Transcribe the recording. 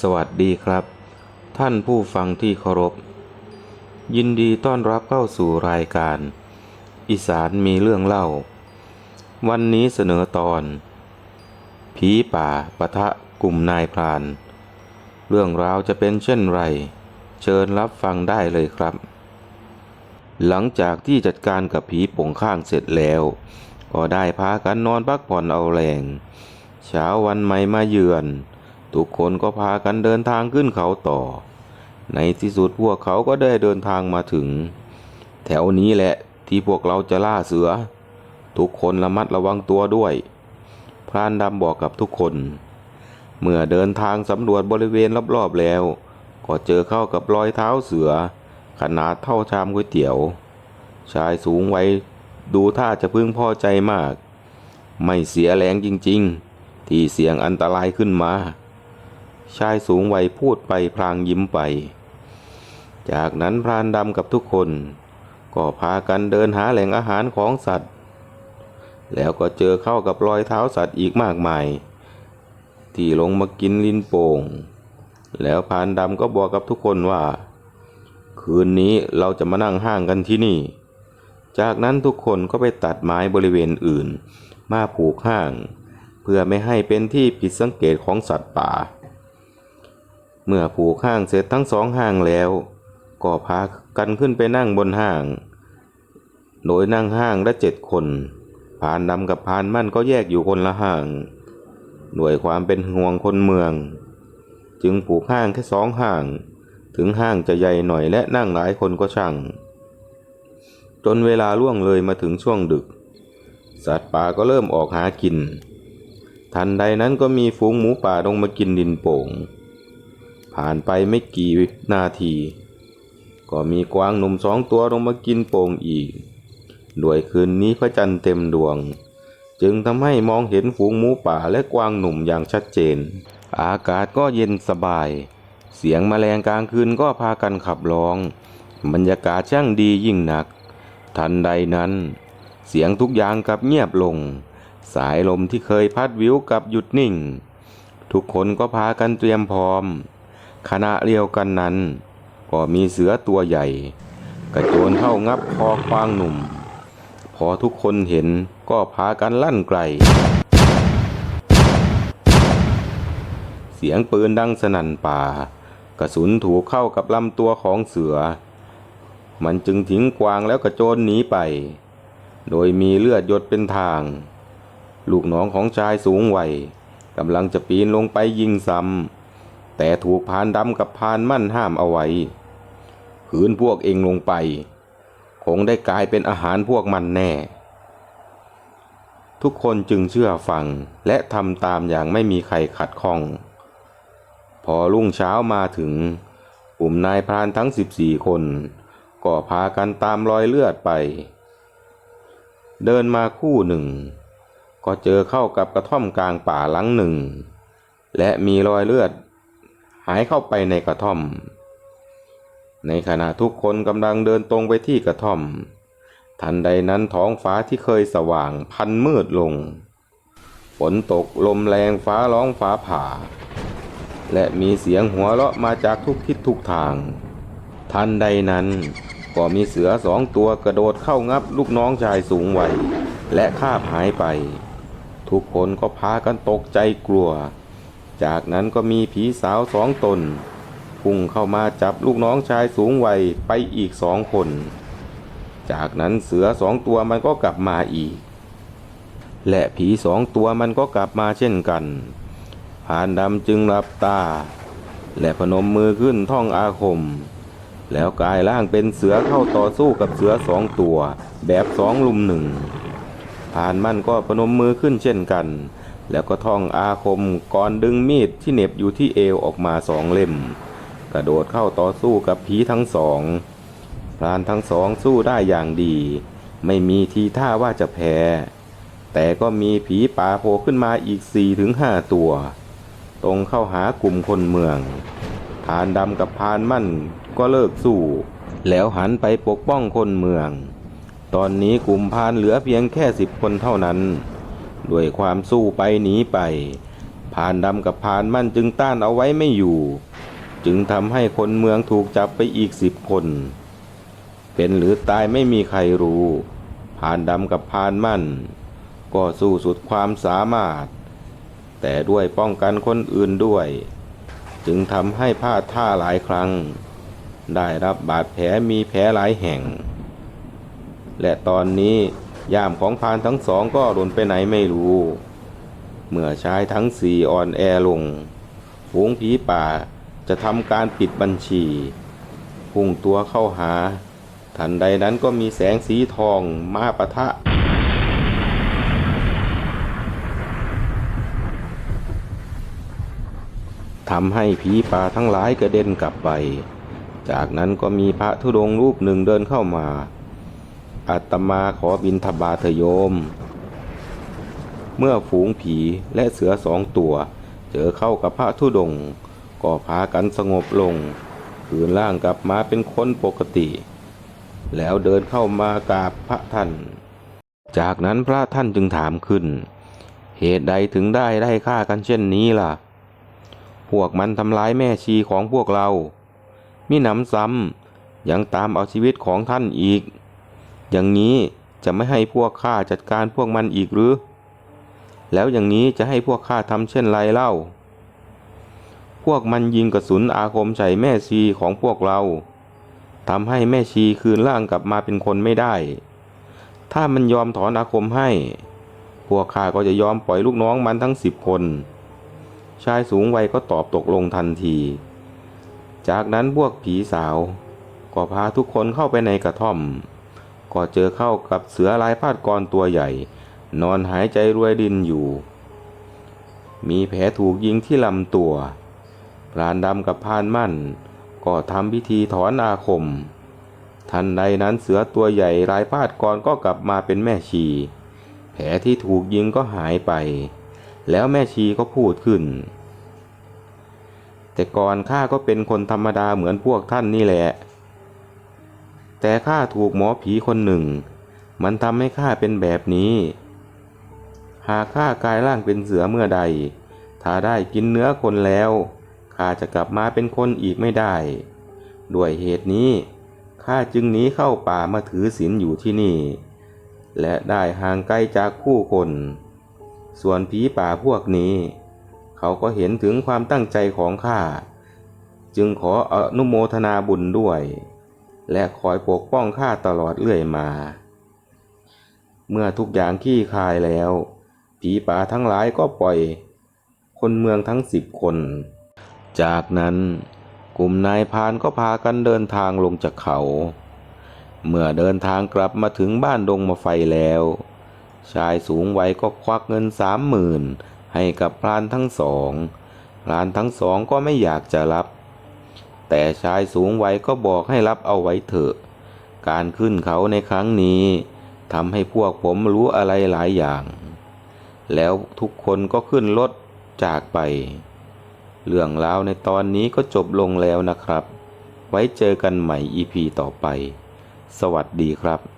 สวัสดีครับ ท่านผู้ฟังที่เคารพ ยินดีต้อนรับเข้าสู่รายการ อีสานมีเรื่องเล่า วันนี้เสนอตอน ผีป่าปะทะกลุ่มนายพราน เรื่องราวจะเป็นเช่นไร เชิญรับฟังได้เลยครับ หลังจากที่จัดการกับผีป่งข้างเสร็จแล้ว ก็ได้พากันนอนพักผ่อนเอาแรงเช้าวันใหม่มาเยือน ทุกคนก็พากันเดินทางขึ้นเขาต่อ ในที่สุดพวกเขาก็ได้เดินทางมาถึง แถวนี้แหละที่พวกเราจะล่าเสือ ทุกคนระมัดระวังตัวด้วย พรานดำบอกกับทุกคน เมื่อเดินทางสำรวจบริเวณรอบๆแล้ว ก็เจอเข้ากับรอยเท้าเสือ ขนาดเท่าชามก๋วยเตี๋ยว ชายสูงวัยดูท่าจะพึงพอใจมาก ไม่เสียแรงจริงๆ ที่เสี่ยงอันตรายขึ้นมา ชายสูงวัยพูดไปพลางยิ้มไป จากนั้นพรานดำกับทุกคน ก็พากันเดินหาแหล่งอาหารของสัตว์ แล้วก็เจอเข้ากับรอยเท้าสัตว์อีกมากมาย ที่ลงมากินลิ้นโป่ง แล้วพรานดำก็บอกกับทุกคนว่า คืนนี้เราจะมานั่งห้างกันที่นี่ จากนั้นทุกคนก็ไปตัดไม้บริเวณอื่น มาผูกห้าง เพื่อไม่ให้เป็นที่ผิดสังเกตของสัตว์ป่า เมื่อผูกห้างเสร็จทั้งสองห้างแล้ว ก็พากันขึ้นไปนั่งบนห้าง โดยนั่งห้างละเจ็ดคนพานดำกับพานมั่นก็แยกอยู่คนละห้างด้วยความเป็นห่วงคนเมือง จึงผูกห้างแค่สองห้าง ถึงห้างจะใหญ่หน่อยและนั่งหลายคนก็ช่าง จนเวลาล่วงเลยมาถึงช่วงดึก สัตว์ป่าก็เริ่มออกหากิน ทันใดนั้นก็มีฝูงหมูป่าลงมากินดินโป่ง ผ่านไปไม่กี่นาที ก็มีกวางหนุ่มสองตัวลงมากินโป่งอีก ด้วยคืนนี้พระจันทร์เต็มดวง จึงทำให้มองเห็นฝูงหมูป่าและกวางหนุ่มอย่างชัดเจน อากาศก็เย็นสบาย เสียงแมลงกลางคืนก็พากันขับร้อง บรรยากาศช่างดียิ่งนัก ทันใดนั้น เสียงทุกอย่างกลับเงียบลง สายลมที่เคยพัดวิวกลับหยุดนิ่ง ทุกคนก็พากันเตรียมพร้อม ขณะเดียวกันนั้น ก็มีเสือตัวใหญ่ กระโจนเข้างับคอควางหนุ่ม พอทุกคนเห็นก็พากันลั่นไกล เสียงปืนดังสนั่นป่า กระสุนถูกเข้ากับลำตัวของเสือ มันจึงทิ้งกวางแล้วกระโจนหนีไป โดยมีเลือดหยดเป็นทาง ลูกน้องของชายสูงวัยกำลังจะปีนลงไปยิงซ้ำ แต่ถูกพานดำกับพานมั่นห้ามเอาไว้ขืนพวกเองลงไป คงได้กลายเป็นอาหารพวกมันแน่ ทุกคนจึงเชื่อฟังและทำตามอย่างไม่มีใครขัดข้อง พอรุ่งเช้ามาถึงกลุ่มนายพรานทั้ง14คน ก็พากันตามรอยเลือดไป เดินมาคู่หนึ่ง ก็เจอเข้ากับกระท่อมกลางป่าหลังหนึ่ง และมีรอยเลือด หายเข้าไปในกระท่อม ในขณะทุกคนกำลังเดินตรงไปที่กระท่อม ทันใดนั้นท้องฟ้าที่เคยสว่างพันมืดลง ฝนตกลมแรงฟ้าร้องฟ้าผ่า และมีเสียงหัวเราะมาจากทุกทิศทุกทาง ทันใดนั้นก็มีเสือสองตัวกระโดดเข้างับลูกน้องชายสูงวัยและคาบหายไป ทุกคนก็พากันตกใจกลัว จากนั้นก็มีผีสาวสองตน พุ่งเข้ามาจับลูกน้องชายสูงวัยไปอีกสองคน จากนั้นเสือสองตัวมันก็กลับมาอีก และผีสองตัวมันก็กลับมาเช่นกันผานดำจึงหลับตา และพนมมือขึ้นท่องอาคม แล้วกายร่างเป็นเสือเข้าต่อสู้กับเสือสองตัว แบบสองลุมหนึ่งผ่านมันก็พนมมือขึ้นเช่นกัน แล้วก็ท่องอาคมก่อนดึงมีดที่เหน็บอยู่ที่เอวออกมาสองเล่ม กระโดดเข้าต่อสู้กับผีทั้งสองพรานทั้งสองสู้ได้อย่างดี ไม่มีทีท่าว่าจะแพ้ แต่ก็มีผีป่าโผล่ขึ้นมาอีกสี่ถึงห้าตัว ตรงเข้าหากลุ่มคนเมืองพานดำกับพานมั่นก็เลิกสู้ แล้วหันไปปกป้องคนเมือง ตอนนี้กลุ่มพานเหลือเพียงแค่สิบคนเท่านั้น ด้วยความสู้ไปหนีไปพผ่านดำกับผ่านมั่นจึงต้านเอาไว้ไม่อยู่ จึงทำให้คนเมืองถูกจับไปอีกสิบคน เป็นหรือตายไม่มีใครรู้ผ่านดำกับผ่านมั่น ก็สู้สุดความสามารถ แต่ด้วยป้องกันคนอื่นด้วย จึงทำให้พลาดท่าหลายครั้ง ได้รับบาดแผลมีแผลหลายแห่ง และตอนนี้ ยามของพานทั้งสองก็หล่นไปไหนไม่รู้ เมื่อชายทั้งสี่อ่อนแอลงฝูงผีป่าจะทำการปิดบัญชีพุ่งตัวเข้าหา ทันใดนั้นก็มีแสงสีทองมาปะทะ ทำให้ผีป่าทั้งหลายกระเด็นกลับไป จากนั้นก็มีพระธุดงค์รูปหนึ่งเดินเข้ามา อาตมาขอบินทบาทโยม เมื่อฝูงผีและเสือสองตัว เจอเข้ากับพระธุดงก็พากันสงบลง คืนร่างกลับมาเป็นคนปกติ แล้วเดินเข้ามากราบพระท่าน จากนั้นพระท่านจึงถามขึ้น เหตุใดถึงได้ได้ฆ่ากันเช่นนี้ล่ะ พวกมันทำร้ายแม่ชีของพวกเรา มิหนำซ้ำยังตามเอาชีวิตของท่านอีก อย่างนี้จะไม่ให้พวกข้าจัดการพวกมันอีกหรือ แล้วอย่างนี้จะให้พวกข้าทำเช่นไรเล่า พวกมันยิงกระสุนอาคมใส่แม่ชีของพวกเราทำให้แม่ชีคืนร่างกลับมาเป็นคนไม่ได้ ถ้ามันยอมถอนอาคมให้ พวกข้าก็จะยอมปล่อยลูกน้องมันทั้งสิบคน ชายสูงวัยก็ตอบตกลงทันที จากนั้นพวกผีสาว ก็พาทุกคนเข้าไปในกระท่อม ก็เจอเข้ากับเสือลายพาดกรตัวใหญ่ นอนหายใจรวยดินอยู่ มีแผลถูกยิงที่ลำตัวพรานดำกับพานมั่น ก็ทำพิธีถอนอาคม ทันใดนั้นเสือตัวใหญ่ลายพาดกรก็กลับมาเป็นแม่ชี แผลที่ถูกยิงก็หายไป แล้วแม่ชีก็พูดขึ้น แต่ก่อนข้าก็เป็นคนธรรมดาเหมือนพวกท่านนี่แหละ แต่ข้าถูกหมอผีคนหนึ่ง มันทำให้ข้าเป็นแบบนี้ หากข้ากลายร่างเป็นเสือเมื่อใด ถ้าได้กินเนื้อคนแล้วข้าจะกลับมาเป็นคนอีกไม่ได้ ด้วยเหตุนี้ข้าจึงหนีเข้าป่ามาถือศีลอยู่ที่นี่ และได้ห่างไกลจากผู้คน ส่วนผีป่าพวกนี้ เขาก็เห็นถึงความตั้งใจของข้า จึงขออนุโมทนาบุญด้วย และคอยปกป้องข้าตลอดเรื่อยมา เมื่อทุกอย่างขี้คายแล้ว ผีป่าทั้งหลายก็ปล่อย คนเมืองทั้งสิบคน จากนั้นกลุ่มนายพรานก็พากันเดินทางลงจากเขา เมื่อเดินทางกลับมาถึงบ้านดงมาไฟแล้ว ชายสูงวัยก็ควักเงินสามหมื่นให้กับพรานทั้งสองพรานทั้งสองก็ไม่อยากจะรับ แต่ชายสูงวัยก็บอกให้รับเอาไว้เถอะ การขึ้นเขาในครั้งนี้ทำให้พวกผมรู้อะไรหลายอย่าง แล้วทุกคนก็ขึ้นรถจากไป เรื่องราวในตอนนี้ก็จบลงแล้วนะครับ ไว้เจอกันใหม่ EP ต่อไป สวัสดีครับ